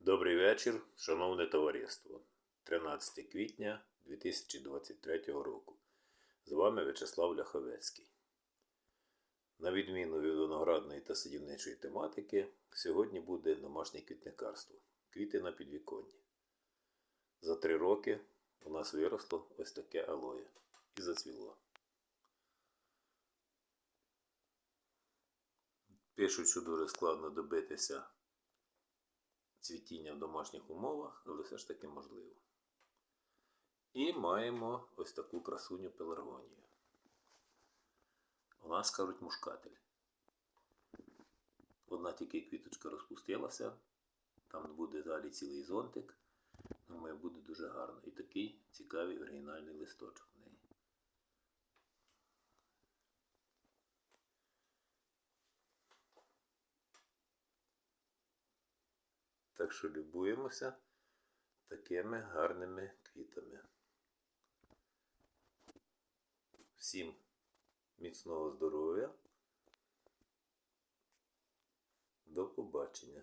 Добрий вечір, шановне товариство. 13 квітня 2023 року. З вами В'ячеслав Ляховецький. На відміну від виноградної та садівничої тематики, сьогодні буде домашнє квітникарство. Квіти на підвіконні. За три роки у нас виросло ось таке алоє і зацвіло. Пишуть, що дуже складно добитися цвітіння в домашніх умовах, але все ж таки можливо. І маємо ось таку красуню пеларгонію. У нас мушкатель. Одна тільки квіточка розпустилася, там буде далі цілий зонтик. Думаю, буде дуже гарно. І такий цікавий оригінальний листочок Так що любуємося такими гарними квітами. Всім міцного здоров'я. До побачення.